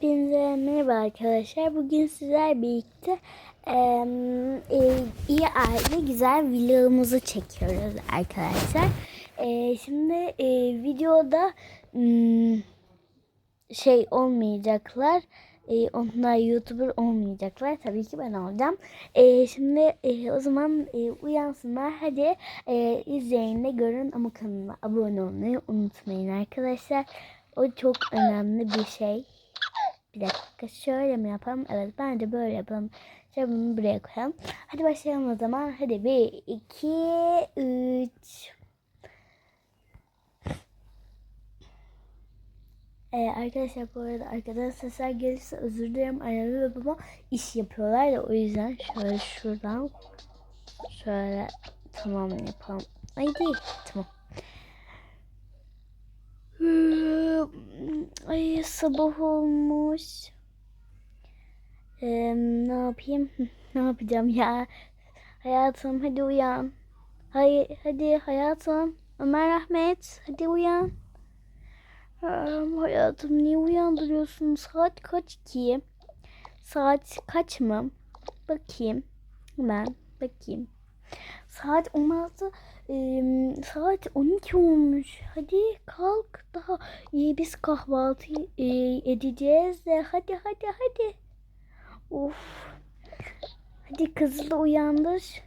Hepinize merhaba arkadaşlar. Bugün sizler birlikte eee, e, iyi aile güzel vlogumuzu çekiyoruz arkadaşlar. Eee, şimdi eee, videoda hmm, şey olmayacaklar. Eee, onlar YouTuber olmayacaklar. Tabii ki ben olacağım. Eee, şimdi eee, o zaman eee, uyansınlar. Hadi eee, izleyin de görün ama kanalıma abone olmayı unutmayın arkadaşlar. O çok önemli bir şey. Bir dakika şöyle mi yapalım? Evet bence böyle yapalım. Şöyle bunu buraya koyalım. Hadi başlayalım o zaman. Hadi bir, iki, üç. Ee, arkadaşlar bu arada arkadan sesler gelirse özür dilerim. Annem ve babam iş yapıyorlar da o yüzden şöyle şuradan şöyle tamam yapalım. Ay değil. Tamam. Ay sabah olmuş. Ee, ne yapayım? ne yapacağım ya? Hayatım hadi uyan. Hay hadi hayatım. Ömer Ahmet hadi uyan. Aa, hayatım niye uyandırıyorsun? Saat kaç ki? Saat kaç mı? Bakayım. Hemen bakayım. Saat 16 e, saat 12 olmuş. Hadi kalk daha iyi biz kahvaltı e, edeceğiz de hadi hadi hadi. Of. Hadi kızı da uyandır.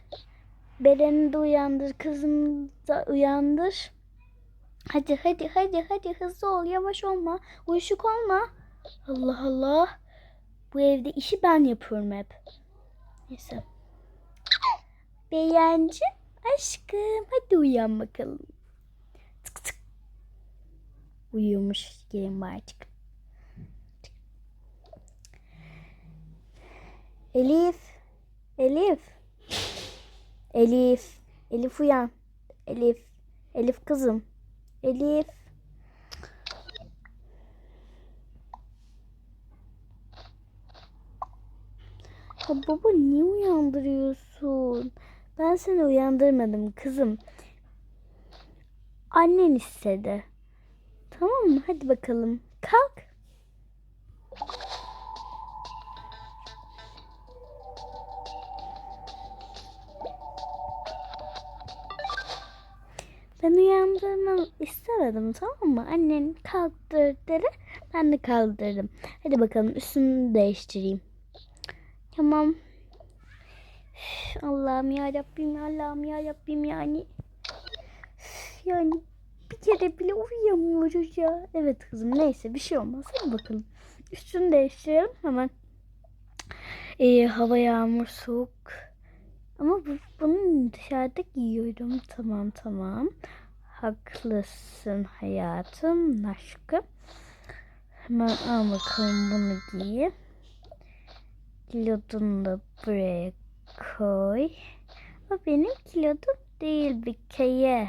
Beren'i de uyandır. Kızını da uyandır. Hadi hadi hadi hadi hızlı ol yavaş olma. Uyuşuk olma. Allah Allah. Bu evde işi ben yapıyorum hep. Neyse. Beğencim aşkım hadi uyan bakalım. Tık tık. Uyumuş gelin artık. Elif. Elif. Elif. Elif uyan. Elif. Elif kızım. Elif. Ya baba niye uyandırıyorsun? Ben seni uyandırmadım kızım. Annen istedi. Tamam mı? Hadi bakalım. Kalk. Ben uyandırmak istemedim tamam mı? Annen kaldırdı. Ben de kaldırdım. Hadi bakalım üstünü değiştireyim. Tamam. Allah'ım ya Rabbim Allah'ım ya Rabbim yani. Yani bir kere bile uyuyamıyoruz ya. Evet kızım neyse bir şey olmaz. Hadi bakalım. Üstünü değiştirelim hemen. Ee, hava yağmur soğuk. Ama bu, bunu dışarıda giyiyorum. Tamam tamam. Haklısın hayatım aşkım. Hemen al bakalım bunu giy. Kilodunu da buraya koy. O benim kilodum değil bir keye.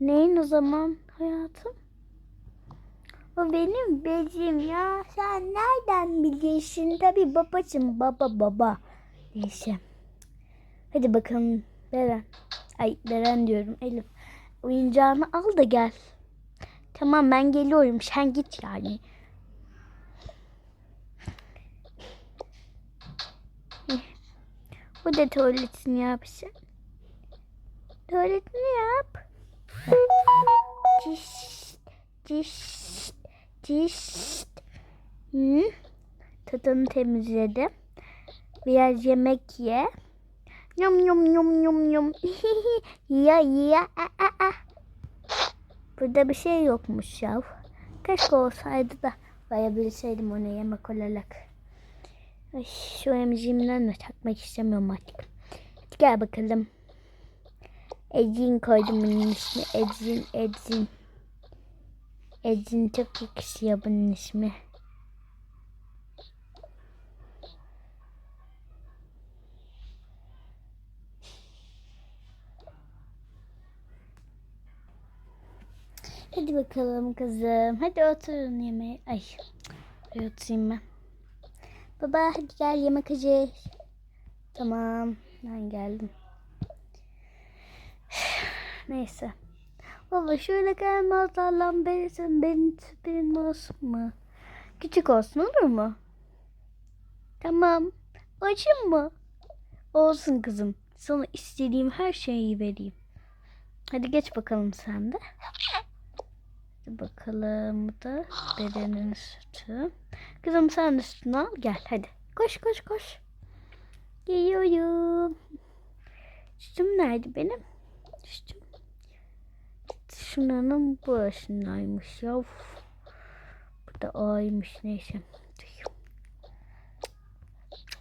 Neyin o zaman hayatım? O benim bezim ya. Sen nereden biliyorsun? Tabii babacım baba baba. Neyse. Hadi bakalım Beren. Ay Beren diyorum Elif. Oyuncağını al da gel. Tamam ben geliyorum. Sen git yani. Bu da tuvaletini yapsın. Tuvaletini yap. Ciş, ciş, ciş. Hı? Tadını temizledim. Biraz yemek ye. Yum yum yum yum yum. ya ya a a a. Burada bir şey yokmuş ya. Keşke olsaydı da koyabilseydim onu yemek olarak. Şu emziğimden de takmak istemiyorum artık. Hadi gel bakalım. Ecin koydum bunun ismi. Ecin, Ecin. Ecin çok yakışıyor bunun ismi. Hadi bakalım kızım. Hadi oturun yemeğe. Ay oturayım ben. Baba hadi gel yemek acı. Tamam. Ben geldim. Neyse. Baba şöyle gelmez Allah'ım beni sen benim tipin olsun mu? Küçük olsun olur mu? Tamam. Açayım mı? Olsun kızım. Sana istediğim her şeyi vereyim. Hadi geç bakalım sen de. Bakalım bu da bedenin sütü. Kızım sen de sütünü al. Gel hadi. Koş koş koş. Geliyorum. Sütüm nerede benim? Sütüm. Şunların başındaymış ya. Bu da A'ymış neyse.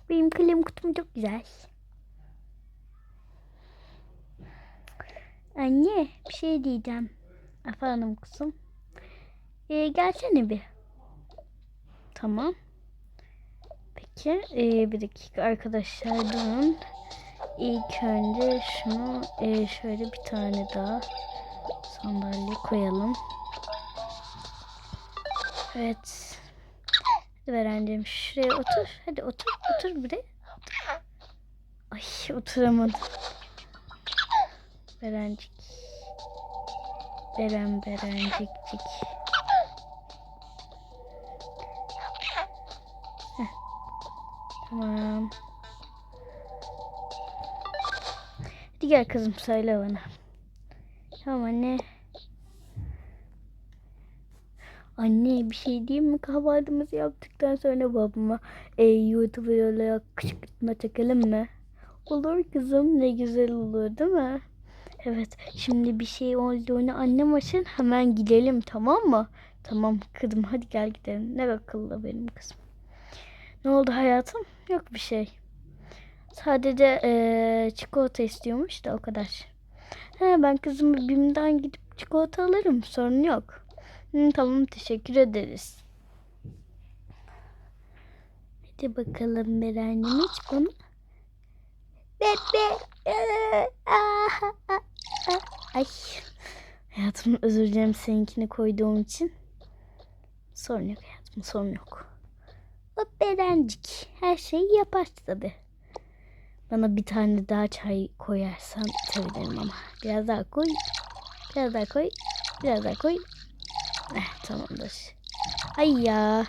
Benim kalem kutum çok güzel. Anne bir şey diyeceğim. Efendim kızım. Ee, gelsene bir. Tamam. Peki ee, bir dakika arkadaşlar durun. İlk önce şunu ee, şöyle bir tane daha sandalye koyalım. Evet. Hadi Berencim şuraya otur. Hadi otur. Otur buraya. Ay oturamadım. Berencik. Beren Berencikcik. Tamam. Hadi gel kızım söyle bana. Tamam anne. Anne bir şey diyeyim mi? Kahvaltımızı yaptıktan sonra babama e, YouTube olarak kışkırtma çekelim mi? Olur kızım ne güzel olur değil mi? Evet şimdi bir şey olduğunu annem açın hemen gidelim tamam mı? Tamam kızım hadi gel gidelim. Ne akıllı benim kızım. Ne oldu hayatım? Yok bir şey. Sadece e, çikolata istiyormuş da o kadar. He, ben kızımı BİM'den gidip çikolata alırım sorun yok. Hı, tamam teşekkür ederiz. Hadi bakalım Beren'im hiç bunu. Bebe. Ay. Hayatım özür dilerim seninkini koyduğum için. Sorun yok hayatım sorun yok. O Berencik her şeyi yapar tabi. Bana bir tane daha çay koyarsan sevinirim ama. Biraz daha koy. Biraz daha koy. Biraz daha koy. Eh, tamamdır. Ay ya.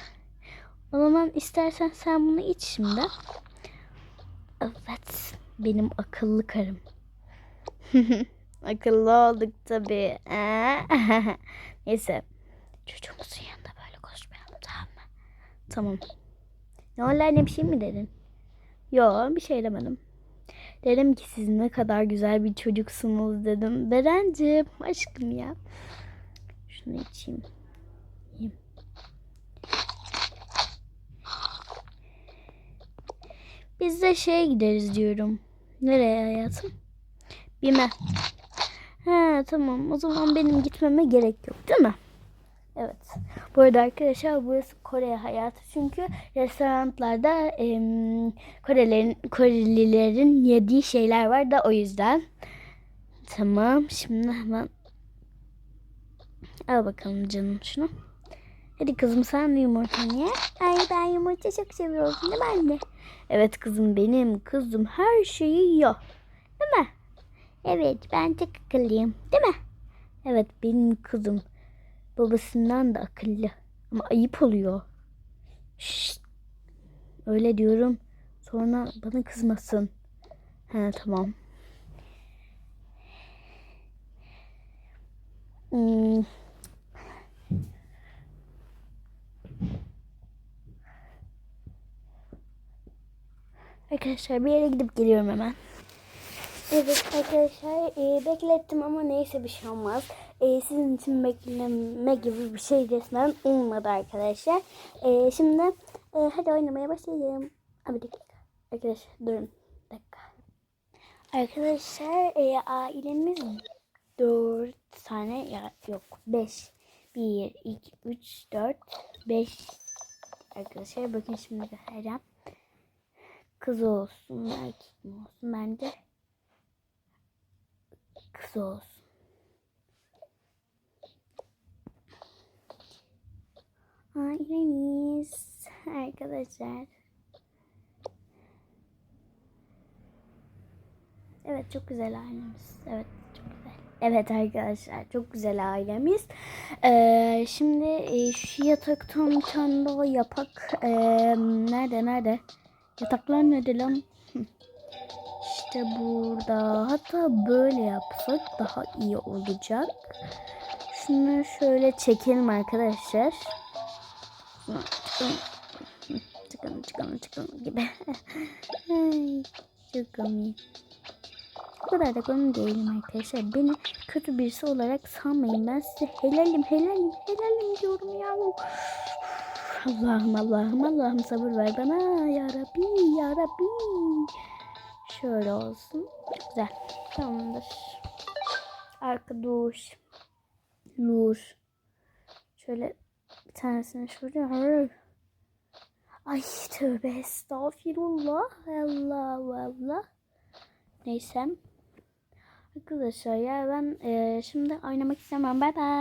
O zaman istersen sen bunu iç şimdi. Evet. Benim akıllı karım. akıllı olduk tabii. Neyse. Çocuğumuzun yanında böyle konuşmayalım tamam mı? Tamam. Ne anne bir şey mi dedin? Yo bir şey demedim. Dedim ki siz ne kadar güzel bir çocuksunuz dedim. Berencim aşkım ya. Şunu içeyim. Biz de şeye gideriz diyorum. Nereye hayatım? Bime. Ha tamam o zaman benim gitmeme gerek yok değil mi? Evet. Bu arada arkadaşlar burası Kore hayatı. Çünkü restoranlarda em, Korelerin, Korelilerin yediği şeyler var da o yüzden. Tamam. Şimdi hemen al bakalım canım şunu. Hadi kızım sen de yumurtanı ye. Ay ben yumurta çok seviyorum değil mi anne? Evet kızım benim kızım her şeyi yiyor. Değil mi? Evet ben çok akıllıyım. Değil mi? Evet benim kızım babasından da akıllı. Ama ayıp oluyor. Şşt. Öyle diyorum. Sonra bana kızmasın. He tamam. Hmm. Arkadaşlar bir yere gidip geliyorum hemen. Evet arkadaşlar e, beklettim ama neyse bir şey olmaz. E, sizin için bekleme gibi bir şey resmen olmadı arkadaşlar. E, şimdi e, hadi oynamaya başlayalım. Abi dakika. Arkadaşlar durun. Dakika. Arkadaşlar e, ailemiz dört tane ya yok beş. Bir, iki, üç, dört, beş. Arkadaşlar bakın şimdi göstereceğim. Kız olsun, erkek mi olsun bence kız olsun. Ailemiz arkadaşlar. Evet çok güzel ailemiz. Evet çok güzel. Evet arkadaşlar çok güzel ailemiz. Ee, şimdi e, şu yataktan bir tane daha yapak. Ee, nerede nerede? Yataklar nerede lan? İşte burada. Hatta böyle yapsak daha iyi olacak. Şunu şöyle çekelim arkadaşlar. Çıkalım çıkalım çıkalım gibi. Ay, çok komik. O kadar da komik değilim arkadaşlar. Beni kötü birisi olarak sanmayın. Ben size helalim helalim helalim diyorum ya. Allah'ım Allah'ım Allah'ım sabır ver bana. Ya Rabbi ya Rabbi. Şöyle olsun. Güzel. Tamamdır. Arka duş. Lur. Şöyle bir tanesini şuraya. Ay tövbe estağfirullah. Allah Allah. Neyse. Arkadaşlar ya ben eee, şimdi oynamak istemem. Bay bay.